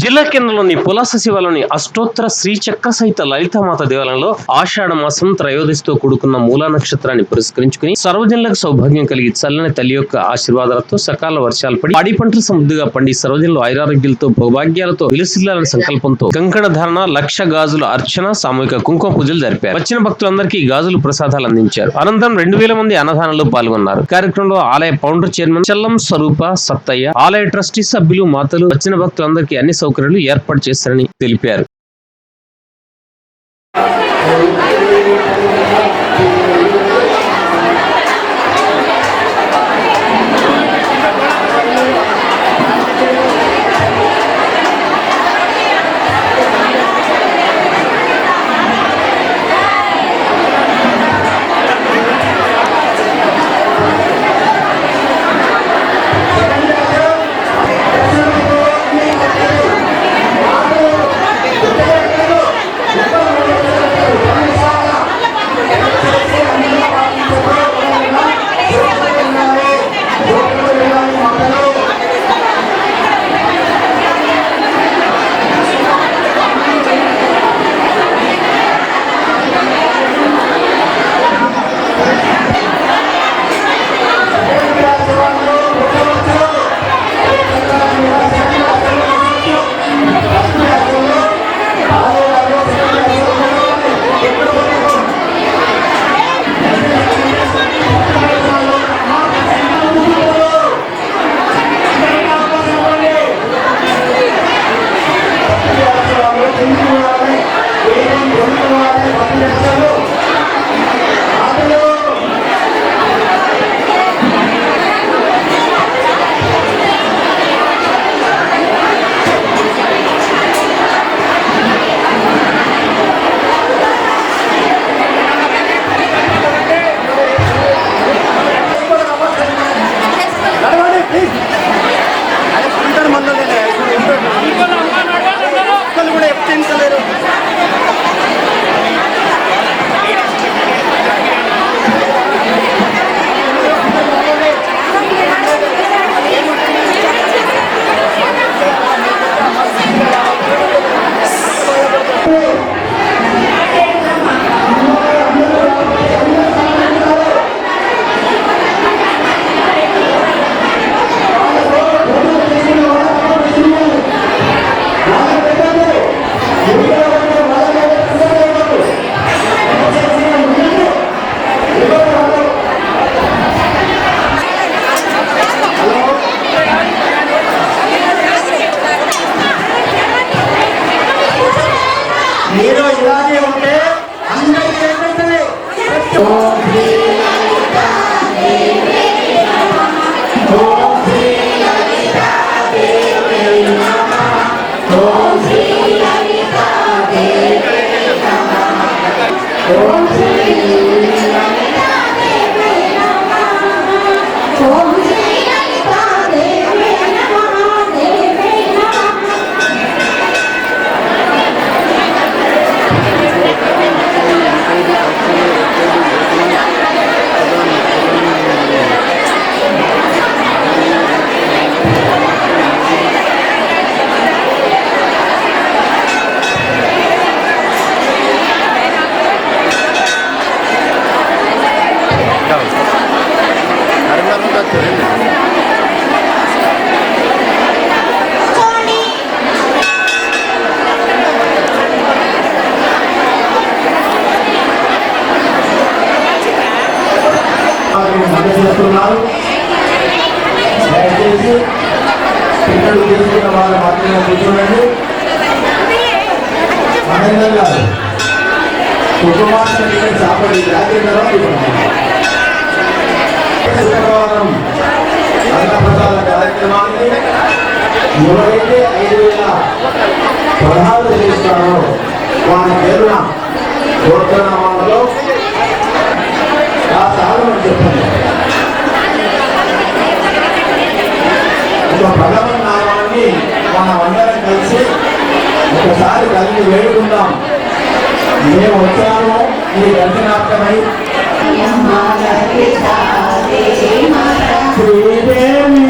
జిల్లా కేంద్రంలోని పులాస శివాలోని అష్టోత్తర శ్రీ చక్క సహిత లలితామాత దేవాలయంలో ఆషాఢ మాసం త్రయోదశితో కూడుకున్న మూలా నక్షత్రాన్ని పురస్కరించుకుని సర్వజనులకు సౌభాగ్యం కలిగి చల్లని తల్లి యొక్క ఆశీర్వాదాలతో సకాల వర్షాలు పడి పాడి పంటలు సమృద్ధిగా పండి సర్వజనులు ఐరారోగ్యాలతో భౌభాగ్యాలతో విలసిల్లాలని సంకల్పంతో కంకణ ధారణ లక్ష గాజుల అర్చన సామూహిక కుంకుమ పూజలు జరిపారు. వచ్చిన భక్తులందరికీ గాజులు ప్రసాదాలు అందించారు. అనంతరం రెండు వేల మంది అన్నదానంలో పాల్గొన్నారు. కార్యక్రమంలో ఆలయ ఫౌండర్ చైర్మన్ చల్లం స్వరూప సత్తయ్య ఆలయ ట్రస్టీ సభ్యులు మాతలు వచ్చిన భక్తులందరికీ అన్ని సౌకర్యాలు ఏర్పాటు చేస్తారని తెలిపారు. మీరు అందజేస్తున్నారు దయచేసి పిల్లలు తీసుకున్న వాళ్ళు మాత్రమే కూర్చోండి. మహేందర్ గారు కుటుంబాన్ని చాపడి రాజేంద్ర శుక్రవారం అన్నప్రసాద కార్యక్రమాన్ని ఎవరైతే ఐదు వేల పదహారు చేస్తారో వారి పేరున గోత్రనామాలలో ఆ సాధన చెప్పండి. భగవన్ నామాన్ని మనం అందరం కలిసి ఒకసారి కలిగి వేడుకుందాం. మేము వచ్చాము ఈ దర్శనార్థమై శ్రీదేవి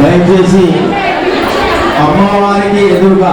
దయచేసి అమ్మవారికి ఎదురుగా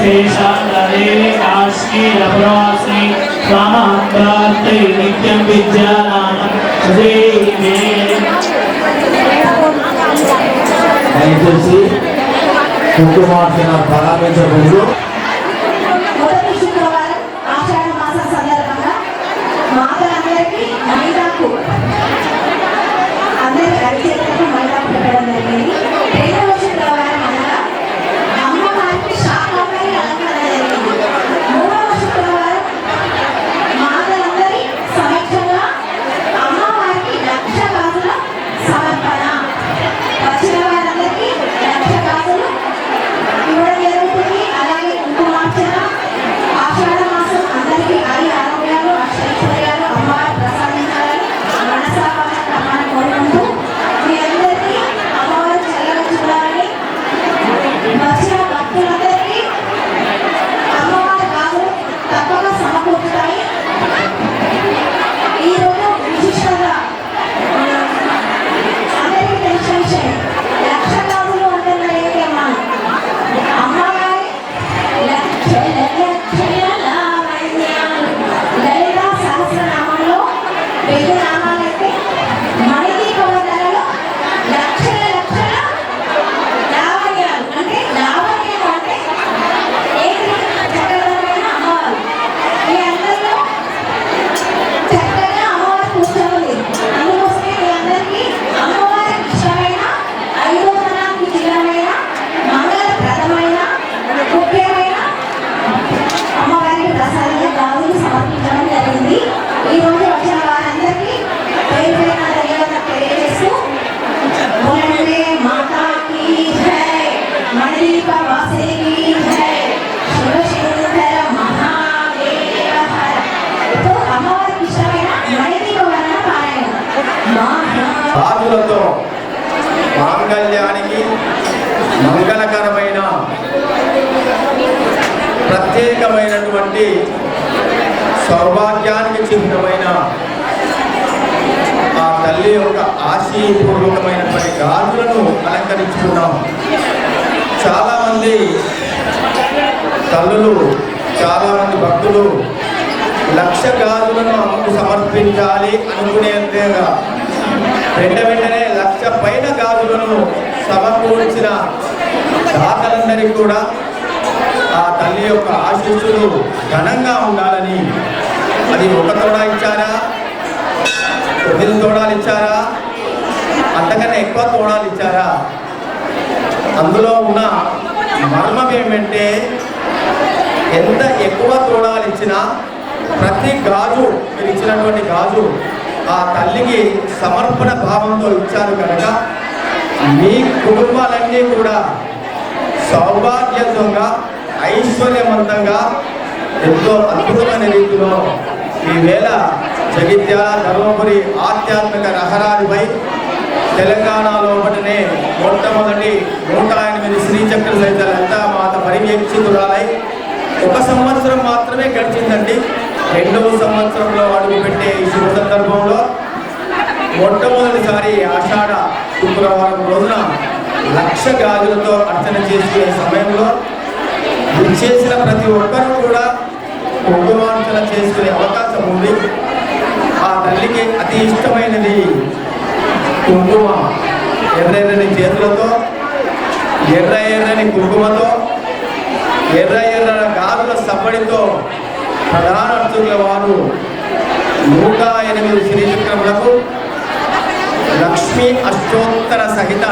नमस्ते शारदे काश्मीरपुरासि त्वामान्तार्थे नित्यं विद्यानानं देवे దయచేసి కుంకుమార్చన ప్రారంభించకూడదు మొదటి శుక్రవారం ఆషాఢ మాసం సందర్భంగా మాతలందరికీ మైదాకు అందరి అరిచేతులకు వెయ్యి ప్రత్యేకమైనటువంటి సౌభాగ్యానికి చిహ్నమైన ఆ తల్లి యొక్క ఆశీపూర్వకమైనటువంటి గాజులను అలంకరించుకున్నాం. చాలామంది తల్లులు చాలామంది భక్తులు లక్ష గాజులను అమ్మకు సమర్పించాలి అనుకునేంతగా వెంట వెంటనే లక్ష పైన గాజులను సమకూర్చిన దాతలందరికీ కూడా ఆ తల్లి యొక్క ఆశీస్సులు ఘనంగా ఉండాలని. అది ఒక తోడా ఇచ్చారా? తొమ్మిది తోడాలు ఇచ్చారా? అంతకన్నా ఎక్కువ తోడాలు ఇచ్చారా? అందులో ఉన్న మర్మం ఏమంటే ఎంత ఎక్కువ తోడాలు ఇచ్చినా ప్రతి గాజు మీరు ఇచ్చినటువంటి గాజు ఆ తల్లికి సమర్పణ భావంతో ఇచ్చారు కనుక మీ కుటుంబాలన్నీ కూడా సౌభాగ్యంగా ఐశ్వర్యవంతంగా ఎంతో అద్భుతమైన రీతిలో ఈ జగిత్యాల ధర్మపురి ఆధ్యాత్మిక రహదారిపై తెలంగాణలో ఒకటినే మొట్టమొదటి నూట ఎనిమిది శ్రీచక్ర సైతం అంతా మాత పరివేక్షితురాలై ఒక సంవత్సరం మాత్రమే గడిచిందండి. రెండవ సంవత్సరంలో అడుగు పెట్టే ఈ శుభ సందర్భంలో మొట్టమొదటిసారి ఆషాఢ శుక్రవారం రోజున లక్ష గాజులతో అర్చన చేసుకునే సమయంలో చేసిన ప్రతి ఒక్కరూ కూడా కుంకుమార్చన చేసుకునే అవకాశం ఉంది. ఆ తల్లికి అతి ఇష్టమైనది కుంకుమ. ఎర్రెర్రని చేతులతో ఎర్ర ఎర్రని కుంకుమతో ఎర్ర ఎర్ర గాజుల సబ్బడితో ప్రధాన అర్చకుల వారు నూట ఎనిమిది శ్రీచక్రములకు లక్ష్మీ అష్టోత్తర సహిత